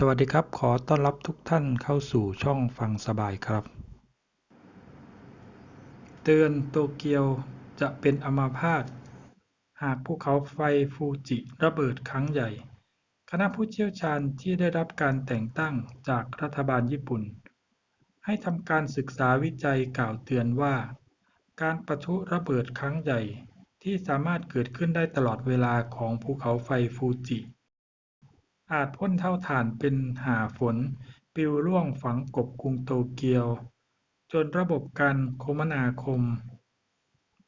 สวัสดีครับ ขอต้อนรับทุกท่านเข้าสู่ช่องฟังสบายครับ เตือนโตเกียวจะเป็นอัมาพาตหากภูเขาไฟฟูจิระเบิดครั้งใหญ่ คณะผู้เชี่ยวชาญที่ได้รับการแต่งตั้งจากรัฐบาลญี่ปุ่น ให้ทำการศึกษาวิจัยกล่าวเตือนว่า การปะทุระเบิดครั้งใหญ่ที่สามารถเกิดขึ้นได้ตลอดเวลาของภูเขาไฟฟูจิ อาจพ่นเท่าฐานเป็นหาฝน ปลิวร่วงฝังกบกรุงโตเกียว จนระบบการคมนาคม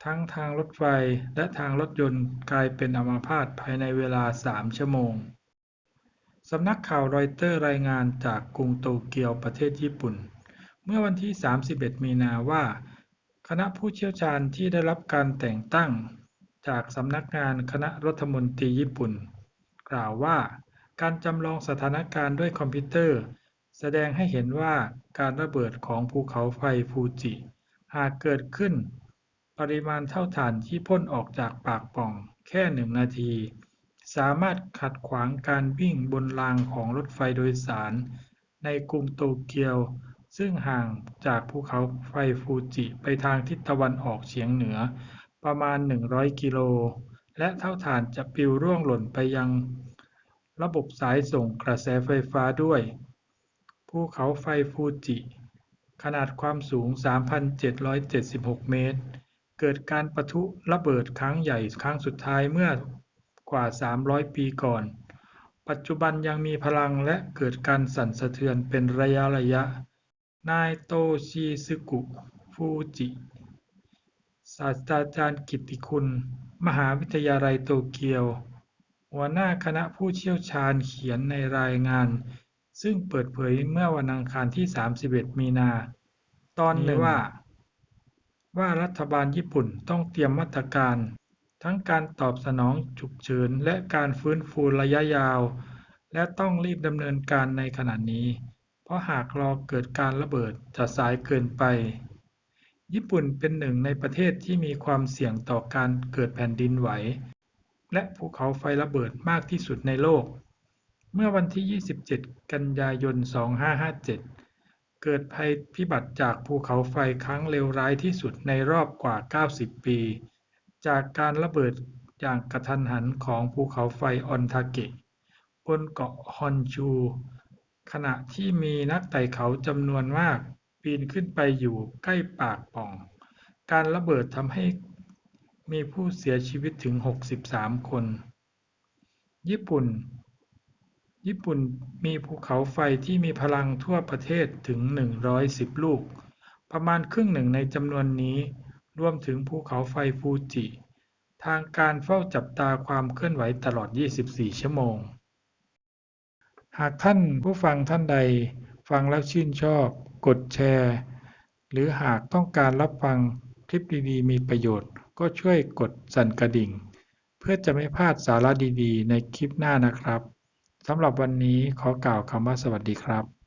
ทั้งทางรถไฟและทางรถยนต์กลายเป็นอัมพาตภายในเวลา3ชั่วโมง สำนักข่าวรอยเตอร์รายงานจากกรุงโตเกียวประเทศญี่ปุ่น เมื่อวันที่ 31 มีนาว่า คณะผู้เชี่ยวชาญที่ได้รับการแต่งตั้ง จากสำนักงานคณะรัฐมนตรีญี่ปุ่น กล่าวว่า การจำลองสถานการณ์ด้วยคอมพิวเตอร์ แสดงให้เห็นว่าการระเบิดของภูเขาไฟฟูจิ หากเกิดขึ้น ปริมาณเท่าฐานที่พ่นออกจากปากปล่องแค่หนึ่งนาที สามารถขัดขวางการวิ่งบนรางของรถไฟโดยสาร ในกรุงโตเกียว ซึ่งห่างจากภูเขาไฟฟูจิไปทางทิศตะวันออกเฉียงเหนือ ประมาณ 100 กิโล และเท่าฐานจะปลิวร่วงหล่นไปยัง ระบบสายส่งกระแสไฟฟ้าด้วย ภูเขาไฟฟูจิ ขนาดความสูง 3,776 เมตร เกิดการปะทุระเบิดครั้งใหญ่ครั้งสุดท้ายเมื่อกว่า 300 ปีก่อน ปัจจุบันยังมีพลังและเกิดการสั่นสะเทือนเป็นระยะระยะ นายโตชิซึกุ ฟูจิ ศาสตราจารย์กิติคุณ มหาวิทยาลัยโตเกียว หัวหน้าคณะผู้เชี่ยวชาญเขียนในรายงาน ซึ่งเปิดเผยเมื่อวันอังคารที่ 31 มีนา ตอนนี้ว่า ว่ารัฐบาลญี่ปุ่นต้องเตรียมมาตรการ ทั้งการตอบสนองฉุกเฉินและการฟื้นฟูระยะยาว และต้องรีบดำเนินการในขณะนี้ เพราะหากรอเกิดการระเบิดจะสายเกินไปญี่ปุ่นเป็นหนึ่งในประเทศที่มีความเสี่ยงต่อการเกิดแผ่นดินไหว และภูเขาไฟระเบิดมากที่สุดในโลก เมื่อวันที่ 27 กันยายน 2557 เกิดภัยพิบัติจากภูเขาไฟครั้งเลวร้ายที่สุดในรอบกว่า 90 ปี จากการระเบิดอย่างกระทันหันของภูเขาไฟออนทาเกะบนเกาะฮอนชู ขณะที่มีนักไต่เขาจำนวนมาก ปีนขึ้นไปอยู่ใกล้ปากปล่อง การระเบิดทำให้ มีผู้เสียชีวิตถึง 63 คน ญี่ปุ่น ญี่ปุ่นมีภูเขาไฟที่มีพลังทั่วประเทศถึง 110 ลูก ประมาณครึ่งหนึ่งในจำนวนนี้ รวมถึงภูเขาไฟฟูจิ ทางการเฝ้าจับตาความเคลื่อนไหวตลอด 24 ชั่วโมง หากท่านผู้ฟังท่านใดฟังแล้วชื่นชอบ กดแชร์ หรือหากต้องการรับฟังคลิปดีๆ มีประโยชน์ ก็ช่วยกดสั่นกระดิ่ง เพื่อจะไม่พลาดสาระดีๆ ในคลิปหน้านะครับ สำหรับวันนี้ขอกล่าวคำว่าสวัสดีครับ